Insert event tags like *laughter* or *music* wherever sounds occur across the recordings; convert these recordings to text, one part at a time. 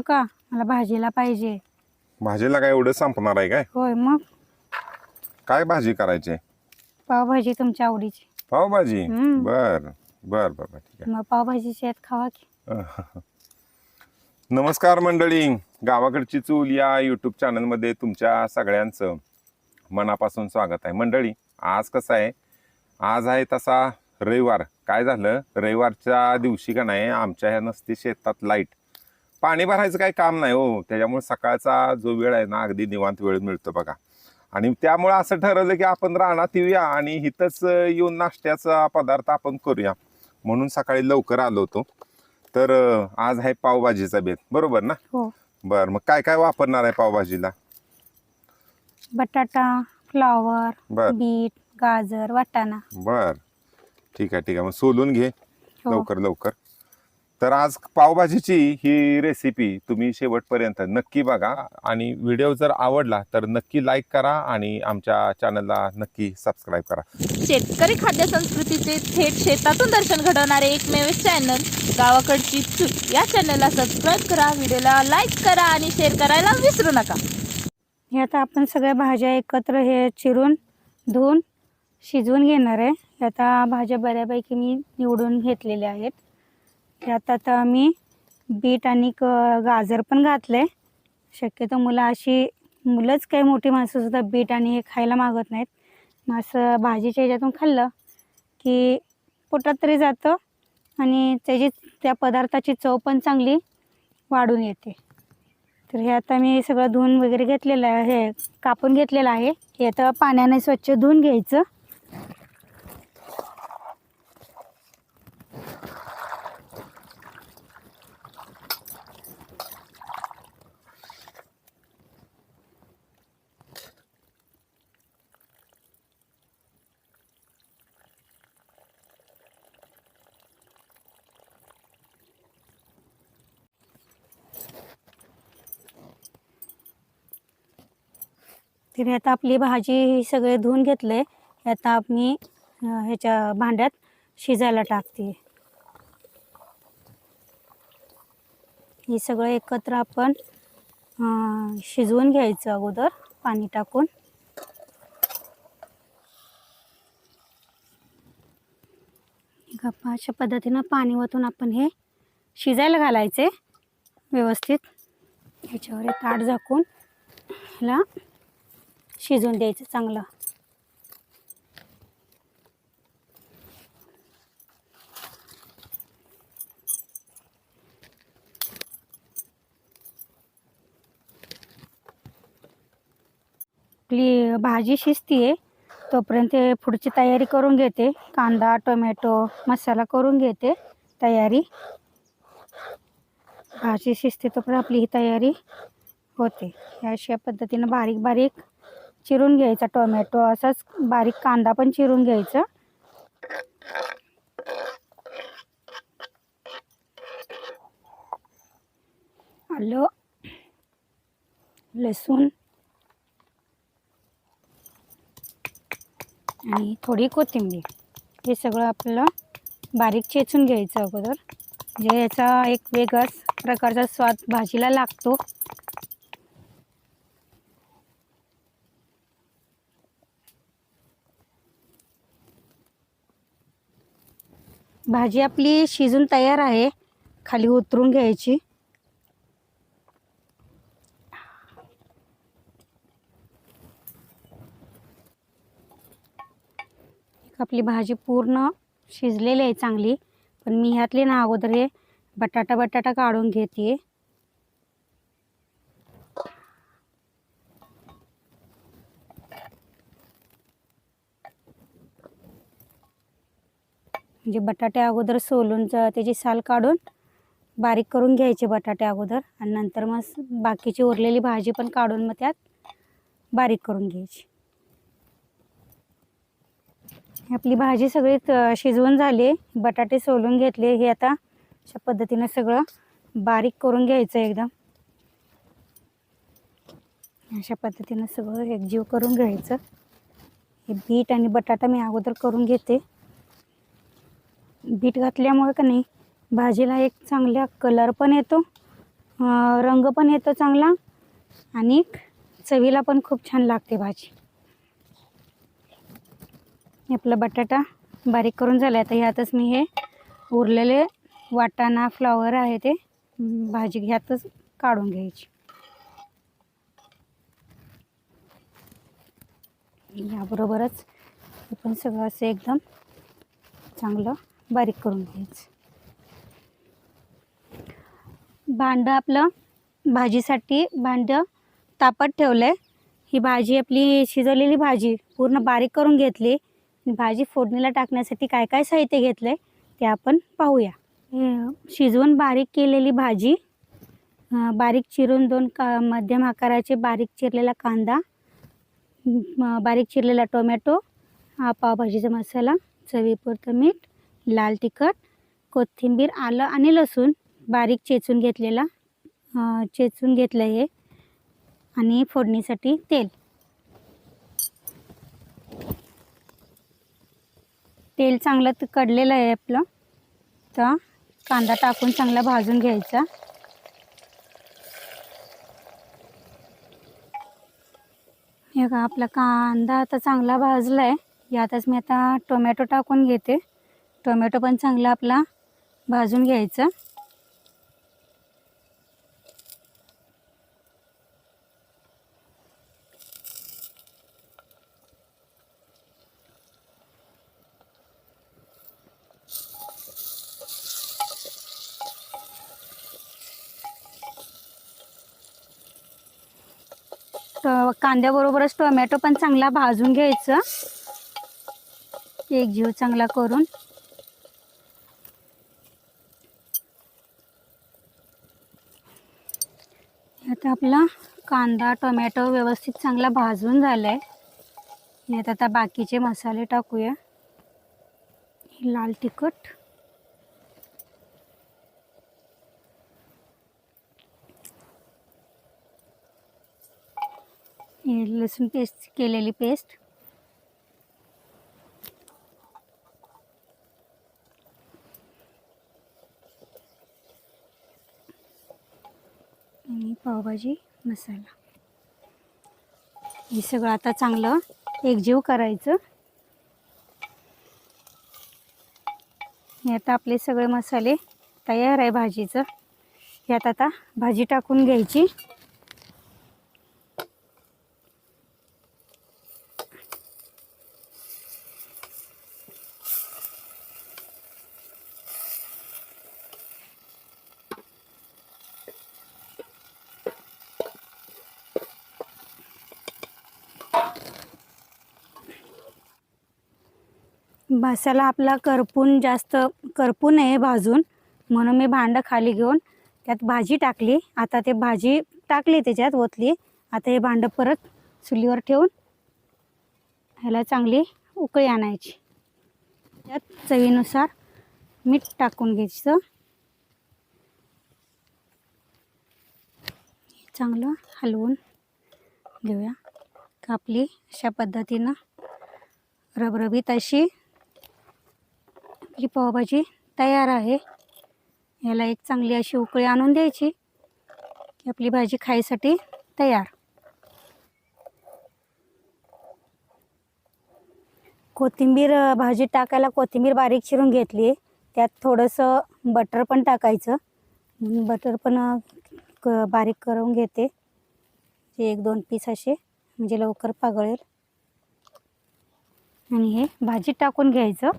नका मला भाजीला पाहिजे. भाजीला काय एवढं संपणार आहे काय? होय मग? काय भाजी करायची? पावभाजी तुमच्या आवडीची. पावभाजी? हम्म. बर बर बर बर ठीक मग पावभाजीची आहेत खावा की. आहे *laughs* नमस्कार मंडळी. गावाकडची चूल या युट्यूब चॅनलमध्ये तुमच्या सगळ्यांचं मनापासून स्वागत आहे. मंडळी आज कसं आहे? आज आहे तसा रविवार. काय झालं? रविवारच्या दिवशी का नाही आमच्या ह्या नसती शेतात लाइट. पाणी भरायचं काही काम नाही हो. त्याच्यामुळे सकाळचा जो वेळ आहे ना अगदी निवांत वेळ मिळतो बघा. आणि त्यामुळे असं ठरवलं की आपण रानात येऊया आणि इथंच येऊन नाश्त्याचा पदार्थ आपण करूया. म्हणून सकाळी लवकर आलो होतो. तर आज आहे पावभाजीचा बेत. बरोबर ना? हो. बर मग काय काय वापरणार आहे पावभाजीला? बटाटा फ्लावर बर. बीट गाजर वाटाणा. बर. ठीक आहे ठीक आहे. मग सोलून घे. हो. लवकर लवकर. तर आज पावभाजीची ही रेसिपी तुम्ही शेवटपर्यंत नक्की बघा आणि व्हिडिओ जर आवडला तर नक्की लाईक करा आणि आमच्या चॅनलला नक्की सबस्क्राईब करा. शेतकरी खाद्य संस्कृतीचे थेट शेतातून दर्शन घडवणारे एकमेव चॅनल गावाकडची चूल या चॅनलला सबस्क्राईब करा व्हिडिओला लाईक करा आणि शेअर करायला विसरू नका. हे आता आपण सगळ्या भाज्या एकत्र हे चिरून धुवून शिजवून घेणार आहे. आता भाज्या बऱ्यापैकी मी निवडून घेतलेल्या आहेत. यात आता मी बीट आणि क गाजर पण घातले शक्यतो मुलं अशी मुलंच काही मोठी माणसंसुद्धा बीट आणि हे खायला मागत नाहीत. मग असं भाजीच्या ह्याच्यातून खाल्लं की पोटात तरी जातं आणि त्याची त्या पदार्थाची चव पण चांगली वाढून येते. तर हे आता मी सगळं धुवून वगैरे घेतलेलं आहे हे कापून घेतलेलं आहे. हे आता पाण्याने स्वच्छ धुवून घ्यायचं. तर आता आपली भाजी ही सगळे धुवून घेतले. हे आता मी ह्याच्या भांड्यात शिजायला टाकते. हे सगळं एकत्र आपण शिजवून घ्यायचं अगोदर पाणी टाकून. गप्पा अशा पद्धतीनं पाणी वतून आपण हे शिजायला घालायचे व्यवस्थित. ह्याच्यावर ताट झाकून ह्याला शिजवून द्यायचं चांगलं. आपली भाजी शिजतीये तोपर्यंत हे पुढची तयारी करून घेते. कांदा टोमॅटो मसाला करून घेते तयारी. भाजी शिजते तोपर्यंत आपली ही तयारी होते. अशा पद्धतीनं बारीक बारीक चिरून घ्यायचा टोमॅटो असाच बारीक कांदा पण चिरून घ्यायचा. आलं. लसूण. आणि थोडी कोथिंबीर. हे सगळं आपलं बारीक चेचून घ्यायचं अगोदर. म्हणजे याचा एक वेगळाच प्रकारचा स्वाद भाजीला लागतो. भाजी आपली शिजून तयार आहे. खाली उतरून घ्यायची. आपली भाजी पूर्ण शिजलेली आहे चांगली. पण मी ह्यातली ना अगोदर हे बटाटा बटाटा काढून घेते. म्हणजे बटाटे अगोदर सोलून त्याची साल काढून बारीक करून घ्यायचे बटाटे अगोदर. आणि नंतर मग बाकीची उरलेली भाजी पण काढून मग त्यात बारीक करून घ्यायची. आपली भाजी सगळी त- शिजवून झाली. बटाटे सोलून घेतले. हे आता अशा पद्धतीनं सगळं बारीक करून घ्यायचं एकदम. अशा पद्धतीनं सगळं एकजीव करून घ्यायचं. हे बीट आणि बटाटा मी अगोदर करून घेते. बीट घातल्यामुळे का नाही भाजीला एक चांगला कलर पण येतो रंग पण येतो चांगला आणि चवीला पण खूप छान लागते भाजी. आपला बटाटा बारीक करून झाला आहे आता ह्यातच मी हे उरलेले वाटाणा फ्लॉवर आहे ते भाजी ह्यातच काढून घ्यायची. याबरोबरच आपण पण सगळं असं एकदम चांगलं बारीक करून घ्यायचं. भांडं आपलं भाजीसाठी भांडं तापत ठेवलं आहे ही भाजी आपली शिजवलेली भाजी पूर्ण बारीक करून घेतली. भाजी फोडणीला टाकण्यासाठी काय काय साहित्य घेतलं आहे ते आपण पाहूया. शिजवून बारीक केलेली भाजी बारीक चिरून दोन का मध्यम आकाराचे बारीक चिरलेला कांदा बारीक चिरलेला टोमॅटो हा पावभाजीचा मसाला चवीपुरतं मीठ लाल तिखट कोथिंबीर आलं आणि लसूण बारीक चेचून घेतलेला चेचून घेतलं हे आणि फोडणीसाठी तेल. तेल चांगलं कडलेलं आहे आपलं. तर कांदा टाकून चांगला भाजून घ्यायचा. हे का आपला कांदा आता चांगला भाजला आहे यातच मी आता टोमॅटो टाकून घेते. टोमॅटो पण चांगला आपला भाजून घ्यायचा. कांद्याबरोबरच टोमॅटो पण चांगला भाजून घ्यायचं. एक जीव चांगला करून. आपला कांदा टोमॅटो व्यवस्थित चांगला भाजून झाला आहे यात आता बाकीचे मसाले टाकूया. लाल तिखट. हे लसूण पेस्ट केलेली पेस्ट आणि पावभाजी मसाला. हे सगळं आता चांगलं एकजीव करायचं. हे आता आपले सगळे मसाले तयार आहे भाजीचं. यात आता भाजी टाकून घ्यायची. मसाला आपला करपून जास्त करपू नये भाजून. म्हणून मी भांडं खाली घेऊन त्यात भाजी टाकली. आता ते भाजी टाकली त्याच्यात ओतली. आता हे भांडं परत चुलीवर ठेवून ह्याला चांगली उकळी आणायची. त्यात चवीनुसार मीठ टाकून घ्यायचं. चांगलं हलवून घेऊया. कापली अशा पद्धतीनं रबरबीत अशी ही पावभाजी तयार आहे. याला एक चांगली अशी उकळी आणून द्यायची की आपली भाजी खायसाठी तयार. कोथिंबीर भाजी टाकायला कोथिंबीर बारीक चिरून घेतली. त्यात थोडंसं बटर पण टाकायचं. बटर पण क बारीक करून घेते. जे एक दोन पीस असे म्हणजे लवकर पागळेल. आणि हे भाजी टाकून घ्यायचं.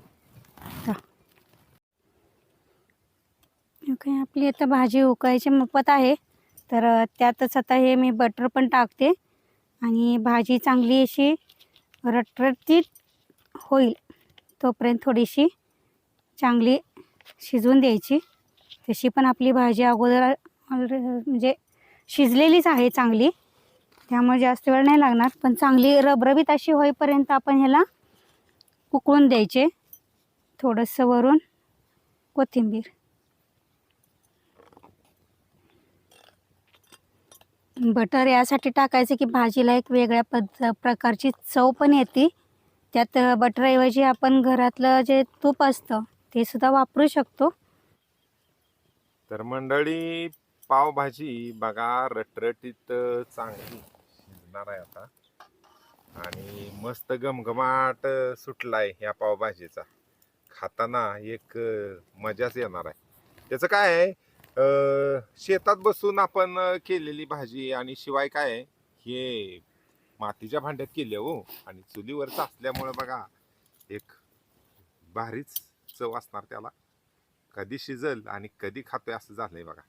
ओके आपली आता भाजी उकळायची मोफत आहे. तर त्यातच आता हे मी बटर पण टाकते. आणि भाजी चांगली अशी रटरटीत होईल तोपर्यंत थोडीशी चांगली शिजवून द्यायची. तशी पण आपली भाजी अगोदर म्हणजे शिजलेलीच आहे चांगली. त्यामुळे जास्त वेळ नाही लागणार. पण चांगली रबरबीत अशी होईपर्यंत आपण ह्याला उकळून द्यायचे. थोडंसं वरून कोथिंबीर. बटर यासाठी टाकायचं की भाजीला एक वेगळ्या पद्ध प्रकारची चव पण येते. त्यात बटरऐवजी आपण घरातलं जे तूप असतं ते सुद्धा वापरू शकतो. तर मंडळी पावभाजी बघा रटरटीत चांगली शिजणार आहे आता. आणि मस्त गमगमाट सुटलाय ह्या पावभाजीचा. खाताना एक मजाच येणार आहे. त्याचं काय आहे? शेतात बसून आपण केलेली भाजी आणि शिवाय काय आहे, हे मातीच्या भांड्यात केली हो. आणि चुलीवरच असल्यामुळे बघा एक भारीच चव असणार त्याला. कधी शिजल आणि कधी खातोय असं झालंय बघा.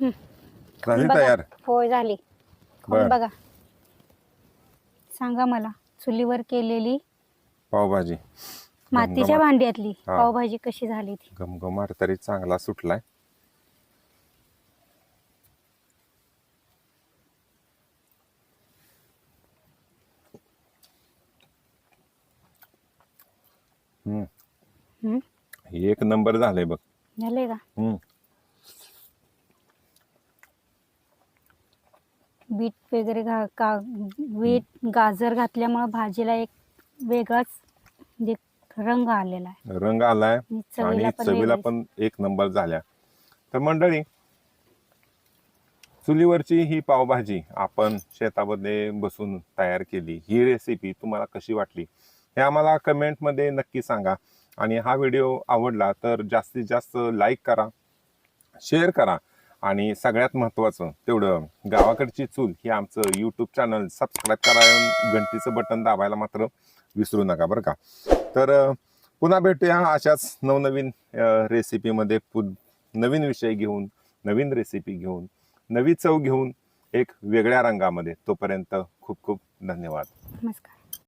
झाली बघा. तयार होय झाली बर. खाऊन बघा सांगा मला चुलीवर केलेली पावभाजी मातीच्या गमगमाट. भांड्यातली हा. पावभाजी कशी झाली ती घमघमाट तरी चांगला सुटलाय हम्म, हम्म? एक नंबर झालंय बघ झाले का हम्म, बीट वगैरे घा का बीट गाजर घातल्यामुळे भाजीला एक वेगळाच म्हणजे रंग आलेला आहे. रंग आलाय आणि आणि चवीला पण चवीला वेगळीच. पण एक नंबर झाल्या. तर मंडळी चुलीवरची ही पावभाजी आपण शेतामध्ये बसून तयार केली. ही रेसिपी तुम्हाला कशी वाटली? हे आम्हाला कमेंटमध्ये नक्की सांगा. आणि हा व्हिडिओ आवडला तर जास्तीत जास्त लाईक करा शेअर करा. आणि सगळ्यात महत्त्वाचं तेवढं गावाकडची चूल ही आमचं यूट्यूब चॅनल सबस्क्राईब करा घंटीचं बटन दाबायला मात्र विसरू नका बरं का? तर पुन्हा भेटूया अशाच नवनवीन रेसिपीमध्ये पु नवीन विषय घेऊन नवीन रेसिपी घेऊन नवी चव घेऊन एक वेगळ्या रंगामध्ये. तोपर्यंत खूप खूप धन्यवाद. नमस्कार.